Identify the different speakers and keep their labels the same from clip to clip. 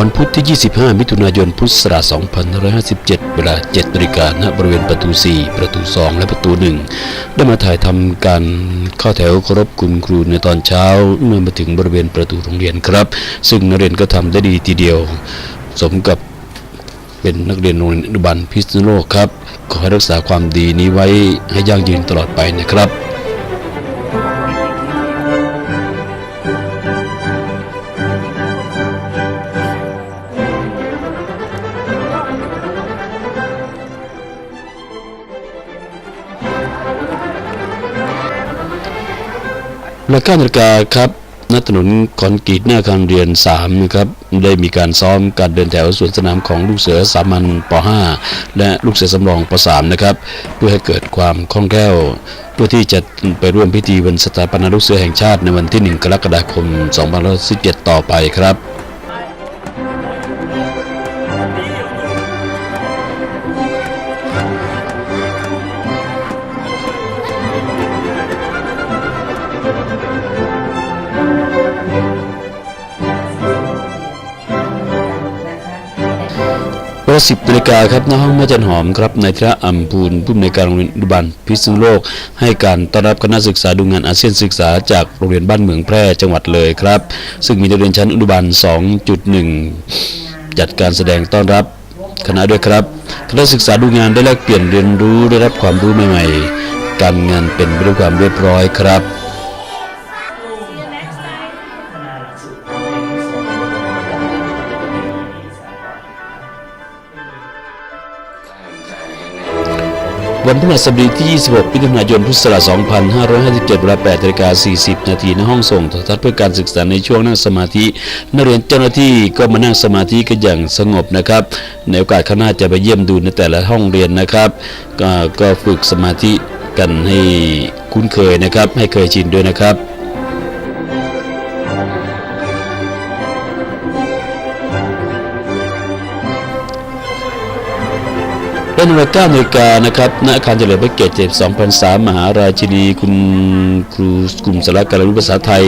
Speaker 1: วันพุธที่ 25 มิถุนายน พุทธศักราช 2557 เวลา7นาฬิกาณบริเวณประตู 4 ประตู 2 และประตู 1 ได้มาถ่ายทำการเข้าแถวเคารพคุณครูในตอนเช้าเมื่อมาถึงบริเวณประตูโรงเรียนครับ ซึ่งนักเรียนก็ทำได้ดีทีเดียว สมกับเป็นนักเรียนโรงเรียนอนุบาลพิษณุโลกครับ ขอให้รักษาความดีนี้ไว้ให้ยั่งยืนตลอดไปนะครับ เวลา9นาฬิกาครับณถนนคอนกรีตหน้าอาคารเรียน3นะครับได้มีการซ้อมการเดินแถวสวนสนามของลูกเสือสามัญป .5 และลูกเสือสำรองป .3 นะครับเพื่อให้เกิดความคล่องแคล่วเพื่อที่จะไปร่วมพิธีวันสถาปนาลูกเสือแห่งชาติในวันที่ 1 กรกฎาคม 2517 ต่อไปครับ เวลา10นาฬิกาครับณห้องแม่จันหอมครับนายธระอัมพูนผู้อำนวยการโรงเรียนอุบาลพิษณุโลก ให้การต้อนรับคณะศึกษาดูงานอาเซียนศึกษาจากโรงเรียนบ้านเมืองแพร่จังหวัดเลยครับ ซึ่งมีนักเรียนชั้นอุบาล2.1 จัดการแสดงต้อนรับคณะด้วยครับคณะศึกษาดูงานได้แลกเปลี่ยนเรียนรู้ได้รับความรู้ใหม่ ๆ การงานเป็นไปด้วยความเรียบร้อยครับ วันพฤหัสบดีที่ 26 มิถุนายน พุทธศักราช 2557เวลา8นาฬิกา40 นาทีณห้องส่งโทรทัศน์เพื่อการศึกษาในช่วงนั่งสมาธิ นักเรียนเจ้าหน้าที่ก็มานั่งสมาธิกันอย่างสงบนะครับ ในโอกาสข้างหน้าจะไปเยี่ยมดูในแต่ละห้องเรียนนะครับ ก็ก็ฝึกสมาธิกันให้คุ้นเคยนะครับ ให้เคยชินด้วยนะครับ เป็นเวลา9นาฬิกานะครับณอาคารเฉลิมพระเกียรติ7 2003มหาราชินีคุณครูกลุ่มสารการรู้ภาษาไทย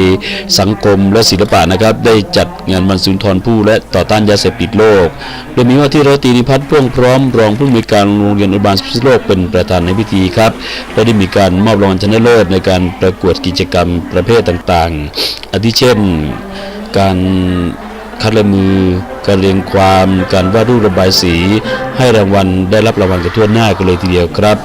Speaker 1: สังคมและศิลปะนะครับ ได้จัดงานวันสุนทรภู่และต่อต้านยาเสพติดโลก โดยมีว่าที่ร้อยตรีนิพัฒน์พ่วงพร้อมรองผู้อำนวยการโรงเรียนอุบาลพิษณุโลกเป็นประธานในพิธีครับและได้มีการมอบรางวัลชนะเลิศในการประกวดกิจกรรมประเภทต่างๆอาทิเช่นการ คัดลายมือ การเรียงความ การวาดรูประบายสี ให้รางวัลได้รับรางวัลกันทั่วหน้ากันเลยทีเดียวครับ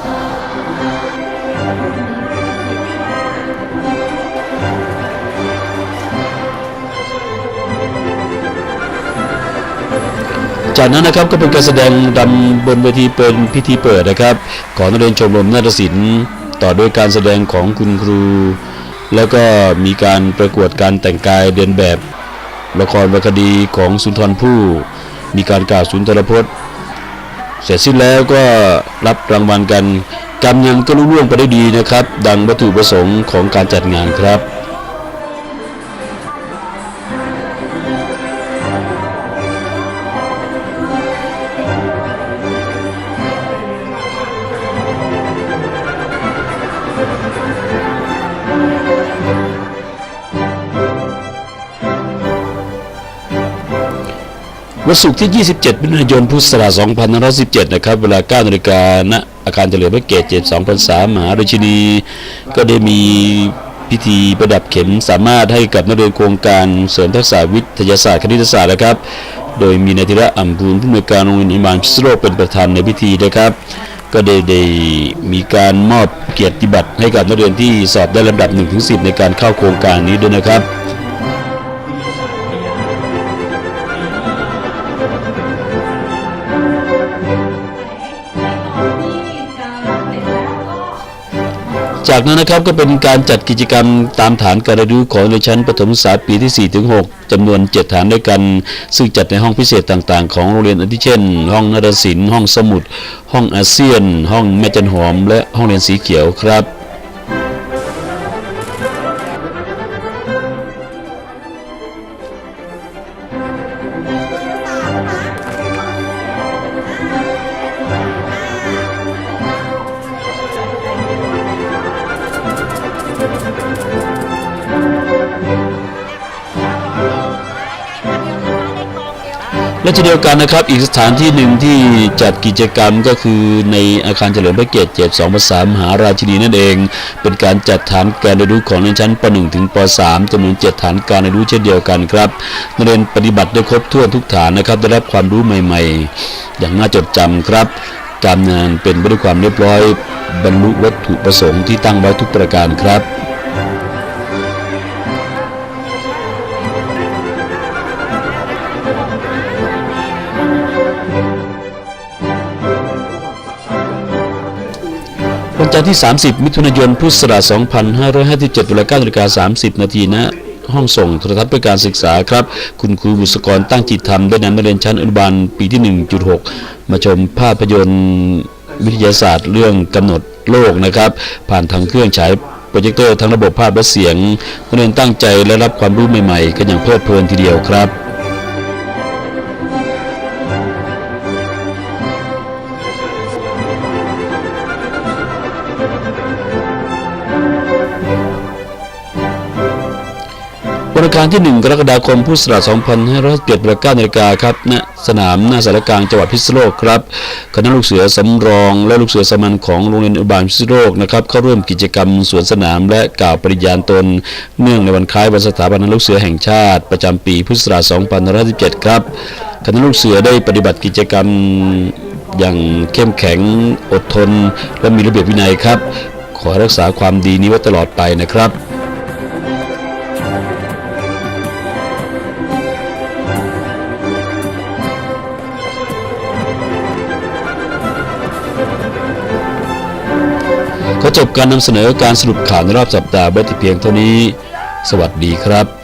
Speaker 1: จากนั้นนะครับก็เป็นการแสดงดำบนเวทีเป็นพิธีเปิดนะครับ ของนักเรียนชมรมนาฏศิลป์ต่อด้วยการแสดงของคุณครู แล้วก็มีการประกวดการแต่งกายเดินแบบ ละครวรรคดีของสุนทรภู่มีการกล่าวสุนทรพจน์เสร็จสิ้นแล้วก็รับรางวัลกันกรรงานก็รุ่งร่วงไปได้ดีนะครับ ดังวัตถุประสงค์ของการจัดงานครับ วันศุกร์ที่ 27มิถุนายน พุทธศักราช2517 นะครับ เวลา9นาฬิกาณอาคารเฉลิมพระเกียรติ7 2003มหาราชินี ก็ได้มีพิธีประดับเข็มสามารถให้กับนักเรียนโครงการเสริมทักษะวิทยาศาสตร์คณิตศาสตร์นะครับ โดยมีนายธีระอัมพูนผู้อำนวยการโรงเรียนอนุบาลพิษณุโลกเป็นประธานในพิธีนะครับ ก็ได้ได้มีการมอบเกียรติบัตรให้กับนักเรียนที่สอบได้ลำดับ1-10 ในการเข้าโครงการนี้ด้วยนะครับ จากนั้นนะครับก็เป็นการจัดกิจกรรมตามฐานการเรียนรู้ของในชั้นประถมศึกษาปีที่ 4 ถึง 6จำนวน 7 ฐานด้วยกัน ซึ่งจัดในห้องพิเศษต่างๆ ของโรงเรียนอาทิเช่น ห้องนาฏศิลป์ห้องสมุด ห้องอาเซียน ห้องแม่จันหอม และห้องเรียนสีเขียวครับ และเช่นเดียวกันนะครับอีกสถานที่หนึ่งที่จัดกิจกรรมก็คือในอาคารเฉลิมพระเกียรติ7 2ภาษามหาราชินีนั่นเอง เป็นการจัดฐานการเรียนรู้ของในชั้นป .1 ถึงป .3 จำนวน7ฐานการเรียนรู้เช่นเดียวกันครับนักเรียนปฏิบัติได้ครบถ้วนทุกฐานนะครับได้รับความรู้ใหม่ๆ อย่างน่าจดจำครับการงานเป็นไปด้วยความเรียบร้อย บรรลุวัตถุประสงค์ที่ตั้งไว้ทุกประการครับ จันทร์ที่ 30 มิถุนายน พุทธศักราช 2557เวลา9นาฬิกา30 นาทีณห้องส่งโทรทัศน์เพื่อการศึกษาครับ คุณครูบุษกรตั้งจิตธรรมได้นำนักเรียนชั้นอนุบาลปีที่ 1.6 มาชมภาพยนตร์วิทยาศาสตร์เรื่องกำหนดโลกนะครับ ผ่านทางเครื่องฉายโปรเจคเตอร์ทั้งระบบภาพและเสียงนักเรียนตั้งใจและรับความรู้ใหม่ๆ กันอย่างเพลิดเพลินทีเดียวครับารที่ 1 กรกฎาคมพุทธศักราช2507เวลา9นาฬิกาครับณสนามหน้าสารกลางจังหวัดพิษณุโลกครับคณะลูกเสือสำรองและลูกเสือสมัญของโรงเรียนอุบาลพิษณุโลกนะครับเข้าร่วมกิจกรรมสวนสนามและกล่าวปริญญาณตน เนื่องในวันคล้ายวันสถาบันลูกเสือแห่งชาติ ประจำปีพุทธศักราช2517 ครับคณะลูกเสือได้ปฏิบัติกิจกรรมอย่างเข้มแข็งอดทน และมีระเบียบวินัยครับ ขอรักษาความดีนี้ไว้ตลอดไปนะครับ ขอจบการนำเสนอการสรุปข่าวในรอบสัปดาห์ไว้แต่เพียงเท่านี้ สวัสดีครับ